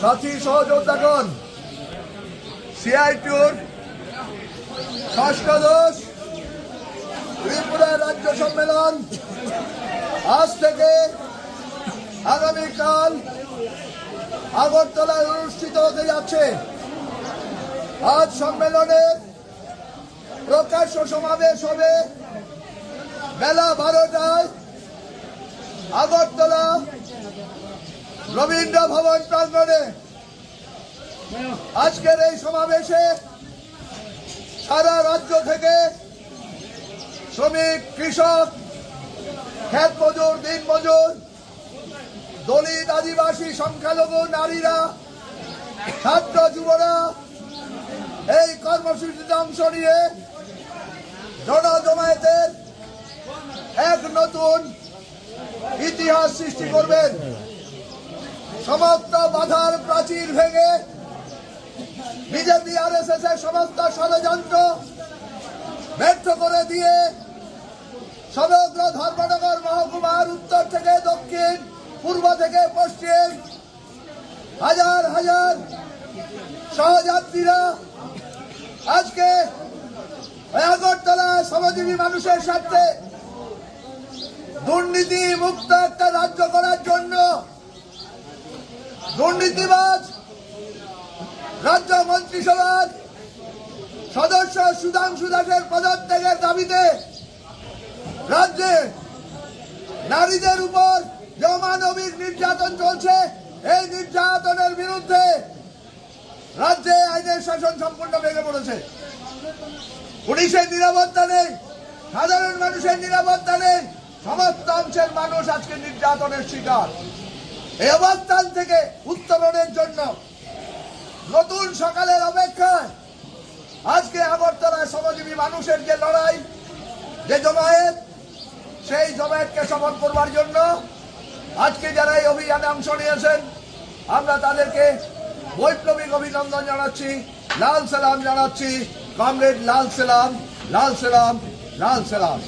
সাথী সহযোদ্ধাগণ, সিআইটিউর ষষ্ঠদশ ত্রিপুরা রাজ্য সম্মেলন, আজ থেকে আগামীকাল আগরতলায় অনুষ্ঠিত হতে যাচ্ছে। আজ সম্মেলনে প্রকাশ্য সমাবেশ হবে। বেলা বারোটায় আগরতলা রবীন্দ্র ভবন প্রাঙ্গণে আজকের এই সমাবেশে সারা রাজ্য থেকে শ্রমিক, কৃষক খেত মজুর দিন মজুর দলিত আদিবাসী, সংখ্যালঘু নারীরা, ছাত্র যুবরা এই কর্মসূচিতে অংশ নিয়ে জনজমায়েতের এক নতুন ইতিহাস সৃষ্টি করবেন। সমস্ত বাধার প্রাচীর ভেঙে বিজেপি আর এস এস এর সমস্ত ষড়যন্ত্র ব্যর্থ করে দিয়ে সমগ্র ধর্মনগর মহকুমার উত্তর থেকে দক্ষিণ, পূর্ব থেকে পশ্চিম, হাজার হাজার সহযাত্রীরা আজকে আগরতলা শ্রমজীবী মানুষের স্বার্থে দুর্নীতি মুক্ত একটা রাজ্য দুর্নীতিবাজ রাজ্য মন্ত্রিসভার সদস্য সুধাংশু দাসের পদত্যাগের দাবিতে রাজ্যে নারীদের উপর যে অমানবিক নির্যাতন চলছে। এই নির্যাতনের বিরুদ্ধে রাজ্যে আইনের শাসন সম্পূর্ণ ভেঙে পড়েছে। পুলিশের নিরাপত্তা নেই, সাধারণ মানুষের নিরাপত্তা নেই, সমস্ত অংশের মানুষ আজকে নির্যাতনের শিকার। এই অবস্থান থেকে উত্তরণের জন্য নতুন সকালের অপেক্ষায় আজকে আগরতলায় শ্রমজীবী মানুষের যে লড়াই, যে জমায়েত, সেই জমায়েতকে সফল করবার জন্য আজকে যারা এই অভিযানে অংশ নিয়েছেন, আমরা তাদেরকে বৈপ্লবিক অভিনন্দন জানাচ্ছি, লাল সালাম জানাচ্ছি, কমরেড লাল সালাম লাল সালাম লাল সালাম।